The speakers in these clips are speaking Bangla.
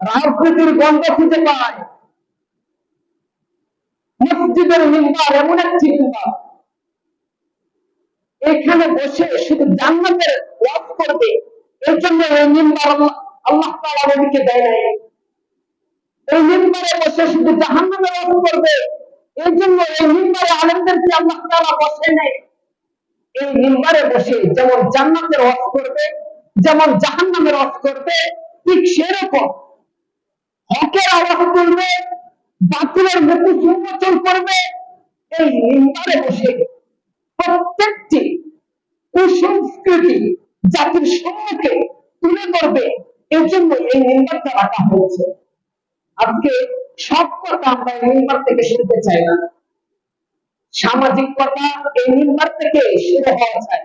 রাজনীতির গন্ধ খুঁজে পাই মসজিদের মিম্বার এমন একটি মিম্বার এখানে বসে শুধু জান্নাতের ওয়াজ করবে। এর জন্য এই মিম্বার আল্লাহ তাআলা নবীকে দেয় নাই। এই মিম্বারে বসে শুধু জাহান্নামের ওয়াজ করবে। এর জন্য এই মিম্বারে আলেমদেরকে আল্লাহ তাআলা বসে নাই। এই মিম্বারে বসে যেমন জান্নাতের ওয়াজ করবে, যেমন জাহান্নামের ওয়াজ করবে, ঠিক সেরকম আওয়াজ করবে, বাতিলের মুখোশ উন্মোচন করবে, এই মিম্বারে বসে প্রত্যেকটি কুসংস্কৃতি জাতির সম্মুখে তুলে ধরবে এর জন্য এই মিম্বারটা রাখা হয়েছে। আজকে সব কথা আমরা এই মিম্বার থেকে শুনতে চাই না। সামাজিক কথা এই মিম্বার থেকে শুরু হওয়া চাই।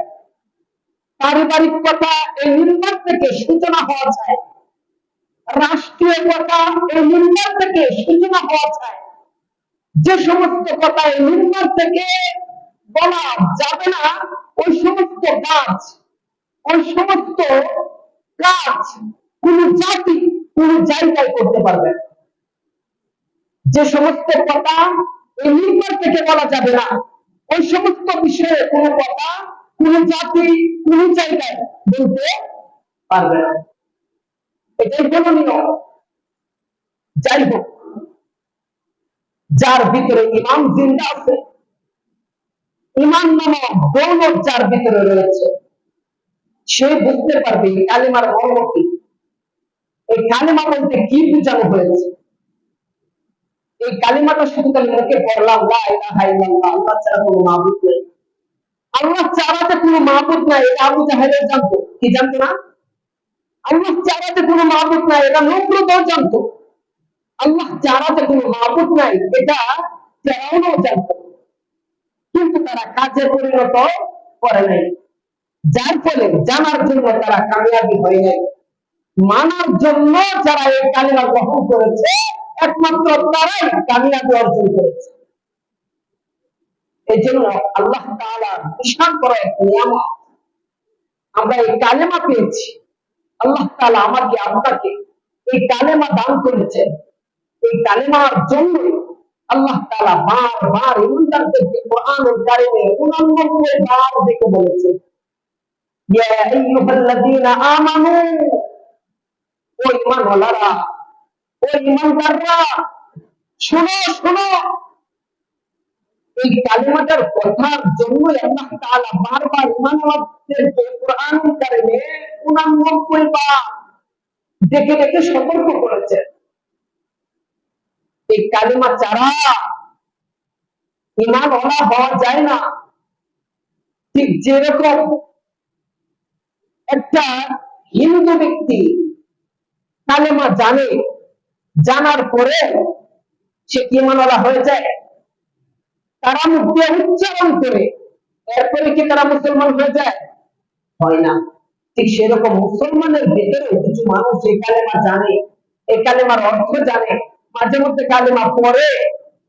পারিবারিক কথা এই মিম্বার থেকে সূচনা হওয়া চাই। রাষ্ট্রীয় কথা এই মিম্বার থেকে সূচনা হওয়া চাই যে সমস্ত কথা এই মিম্বার থেকে বলা যাবে না, ওই সমস্ত কাজ, ওই সমস্ত কাজ কোন জাতি কোন জায়গায় করতে পারবে। যে সমস্ত কথা এই মিম্বার থেকে বলা যাবে না, ওই সমস্ত বিষয়ে কোনো কথা কোন জাতি কোন জায়গায় বলতে পারবে না এটাই নিয়ম যাই হোক, যার ভিতরে ইমাম জিন্দা আছে ইমান নামক দৌলত যার ভিতরে রয়েছে, সে বুঝতে পারবে এই কালিমার মর্ম কি। এই কালিমা বলতে কি বোঝানো হয়েছে? এই কালিমাটা শুধু তাহলে মুখে পড়লাম আল্লাহ ছাড়া কোনো মাবুদ নেই। আল্লাহ ছাড়া যে কোনো মাবুদ নাই এটা আবু জাহেলের জানতো। কি জানতো না? আল্লাহ ছাড়া যে কোনো নাই, এটা নমরুদও জানতো আল্লাহ যে কোনো নাই, এটা ফেরাউনও জানতো কিন্তু তারা কাজে পরিণত করে নাই। যার ফলে জানার জন্য তারা কামিয়াবি হয় নাই মানার জন্য যারা এই কালিমা গ্রহণ করেছে, একমাত্র তারাই কামিয়াবি অর্জন করেছে। এই জন্য আল্লাহ তাআলা বিশাল বড় এক নিয়ামত। আমরা এই কালেমা পেয়েছি। আল্লাহ তাআলা আমাকে আপনাকে এই কালেমা দান করেছেন এই কালেমার জন্য আল্লাহ তাআলা বারবার ইমানদারদেরকে কোরআনুল কারিমে 89 বার দেখে বলেছেন ইয়া আইয়ুহাল্লাযীনা আমানু ও ঈমানওয়ালারা ও ঈমানদাররা শোনো শোনো এই কালিমাটার কথার জন্য আল্লাহ তাআলা বারবার ঈমানওয়ালাদেরকে কোরআনুল কারিমে 89 বার দেখে দেখে সতর্ক করেছেন এই কালিমা ছাড়া ইমান ওলা হওয়া যায় না। ঠিক যেরকম একটা হিন্দু ব্যক্তি কালেমা জানে, জানার পরে সে কি ইমানওয়ালা হয়ে যায়? তারা দিয়ে উচ্চারণ করে এরপরে কি তারা মুসলমান হয়ে যায়? হয় না। ঠিক সেরকম মুসলমানের ভেতরে কিছু মানুষ এই কালেমা জানে, এই কালেমার অর্থ জানে, মাঝে মধ্যে কালেমা পড়ে,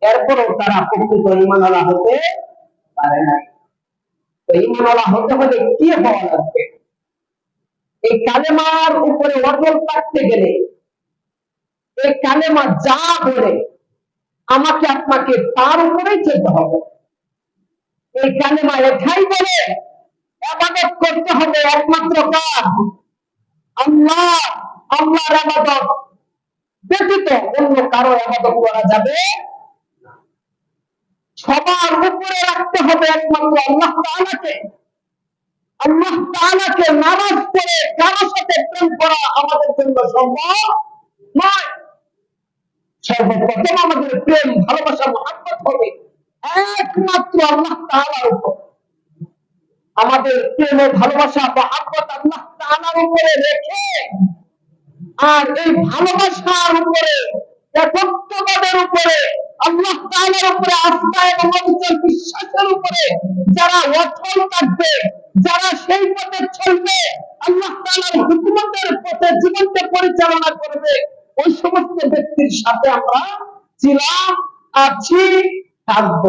এরপরও তারা প্রকৃত ইমানওয়ালা হতে পারে না তো ইমানওয়ালা হতে হলে কি হওয়া লাগবে? এই কালেমার উপরে অটল থাকতে গেলে, এই কালেমা যা বলে আমাকে আপনাকে তার উপরেই চলতে হবে। এই কালেমা এটাই বলে, আবাদত করতে হবে একমাত্র কাজ। আল্লাহ, আল্লাহর আবাদত ব্যতীত অন্য কারও আবাদত করা যাবে। সবার উপরে রাখতে হবে একমাত্র আল্লাহ তাআলাকে। আল্লাহ তাআলাকে নামাজ পড়ে কারও সাথে প্রেম করা আমাদের জন্য সম্ভব নয়। সর্বপ্রথম আমাদের প্রেম, ভালোবাসা, মহাব্বত হবে একমাত্র আল্লাহ তাআলার উপর। আমাদের প্রেম ভালোবাসা, মহাব্বত আল্লাহ তাআলার উপরে রেখে আর এই ভালোবাসার উপরে, একত্ববাদের উপরে, আল্লাহ তাআলার উপরে আস্থা এবং অবিচল বিশ্বাসের উপরে যারা অটল থাকবে, যারা সেই পথে চলবে, আল্লাহ তাআলার হুকুমতের পথে জীবনকে পরিচালনা করবে। ওই সমস্ত ব্যক্তির সাথে আমরা ছিলাম আছি থাকব।